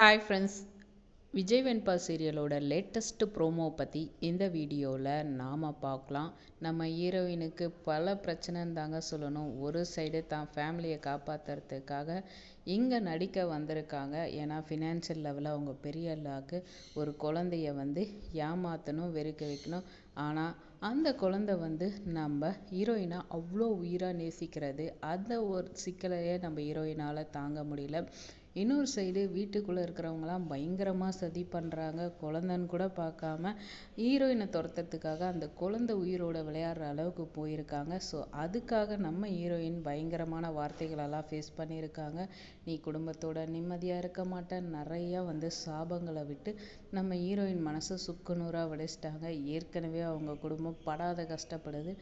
Hi friends Vijay Venba சீரியலோட latest promo பற்றி இந்த வீடியோவில் நாம் பார்க்கலாம். நம்ம ஹீரோயினுக்கு பல பிரச்சனைன்னு தாங்க சொல்லணும். ஒரு சைடு தான் ஃபேமிலியை காப்பாற்றுறதுக்காக இங்கே நடிக்க வந்திருக்காங்க. ஏன்னா ஃபினான்ஷியல் லெவலில் அவங்க பெரிய அல்லாக்கு ஒரு குழந்தைய வந்து ஏமாற்றணும் வெறுக்க வைக்கணும். ஆனால் அந்த குழந்தை வந்து நம்ம ஹீரோயினை அவ்வளோ உயிராக நேசிக்கிறது அந்த ஒரு சிக்கலையே நம்ம ஹீரோயினால் தாங்க முடியல. இன்னொரு சைடு வீட்டுக்குள்ளே இருக்கிறவங்களாம் பயங்கரமாக சதி பண்ணுறாங்க குழந்தைன்னு கூட பார்க்காம ஹீரோயினை துரத்துறதுக்காக அந்த குழந்தை உயிரோட விளையாடுற அளவுக்கு போயிருக்காங்க. ஸோ அதுக்காக நம்ம ஹீரோயின் பயங்கரமான வார்த்தைகளெல்லாம் ஃபேஸ் பண்ணியிருக்காங்க. நீ குடும்பத்தோட நிம்மதியாக இருக்க மாட்டேன் நிறையா வந்து சாபங்களை விட்டு நம்ம ஹீரோயின் மனசை சுக்குநூறாக விளைச்சிட்டாங்க ஏற்கனவே அவங்க குடும்பம் படாத கஷ்டப்படுது.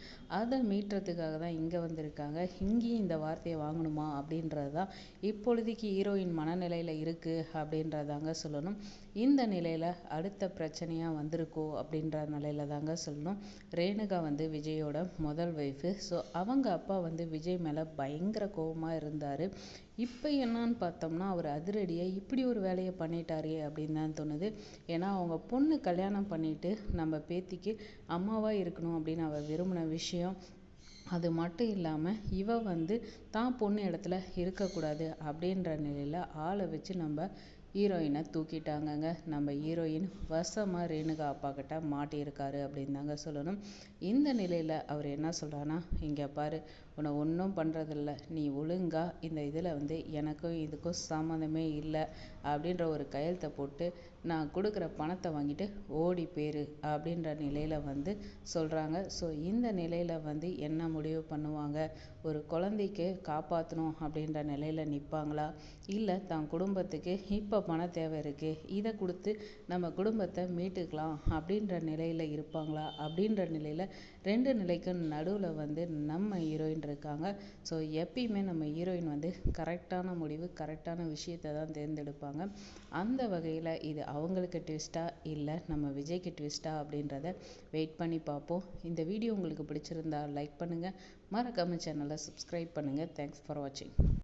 அதை மீட்டுறதுக்காக தான் இங்கே வந்திருக்காங்க. இங்கேயும் இந்த வார்த்தையை வாங்கணுமா அப்படின்றது தான் இப்பொழுதைக்கு ஹீரோயின் மனநிலையில் இருக்குது அப்படின்றதாங்க சொல்லணும். இந்த நிலையில் அடுத்த பிரச்சனையாக வந்திருக்கோ அப்படின்ற நிலையில தாங்க சொல்லணும். ரேணுகா வந்து விஜயோட முதல் ஒய்ஃபு ஸோ அவங்க அப்பா வந்து விஜய் மேலே பயங்கர கோபமாக இருந்தார். இப்போ என்னன்னு பார்த்தோம்னா அவர் அதிரடியாக இப்படி ஒரு வேலையை பண்ணிட்டாரே அப்படின்னு தான் தோணுது. ஏன்னா அவங்க பொண்ணு கல்யாணம் பண்ணிட்டு நம்ம பேத்திக்கு அம்மாவாக இருக்கணும் அப்படின்னு அவர் விரும்பின விஷயம் அது மட்டும் இல்லாமல் இவ வந்து தான் பொண்ணு இடத்துல இருக்கக்கூடாது அப்படின்ற நிலையில் ஆளை வச்சு நம்ம ஹீரோயினை தூக்கிட்டாங்கங்க. நம்ம ஹீரோயின் வசமாக ரேணுகா அப்பா கிட்ட மாட்டியிருக்காரு அப்படின்னு தாங்க சொல்லணும். இந்த நிலையில் அவர் என்ன சொல்கிறான்னா இங்கே பாரு உன்னை ஒன்றும் பண்ணுறதில்ல நீ ஒழுங்கா இந்த இதில் வந்து எனக்கும் இதுக்கும் சம்மந்தமே இல்லை அப்படின்ற ஒரு கையெழுத்தை போட்டு நான் கொடுக்குற பணத்தை வாங்கிட்டு ஓடி பேரு அப்படின்ற நிலையில் வந்து சொல்கிறாங்க ஸோ இந்த நிலையில் வந்து என்ன முடிவு பண்ணுவாங்க? ஒரு குழந்தைக்கு காப்பாற்றணும் அப்படின்ற நிலையில் நிற்பாங்களா இல்லை தான் குடும்பத்துக்கு இப்போ பண தேவை இருக்குது இதை கொடுத்து நம்ம குடும்பத்தை மீட்டுக்கலாம் அப்படின்ற நிலையில் இருப்பாங்களா? அப்படின்ற நிலையில் ரெண்டு நிலைக்கும் நடுவில் வந்து நம்ம ஹீரோயின் இருக்காங்க. ஸோ எப்பயுமே நம்ம ஹீரோயின் வந்து கரெக்டான முடிவு கரெக்டான விஷயத்தை தான் தேர்ந்தெடுப்பாங்க. அந்த வகையில் இது அவங்களுக்கு ட்விஸ்ட்டாக இல்லை நம்ம விஜய்க்கு ட்விஸ்ட்டா அப்படின்றத வெயிட் பண்ணி பார்ப்போம். இந்த வீடியோ உங்களுக்கு பிடிச்சிருந்தா லைக் பண்ணுங்கள் மறக்காம சேனலை சப்ஸ்கிரைப் பண்ணுங்கள் தேங்க்ஸ் ஃபார் வாட்சிங்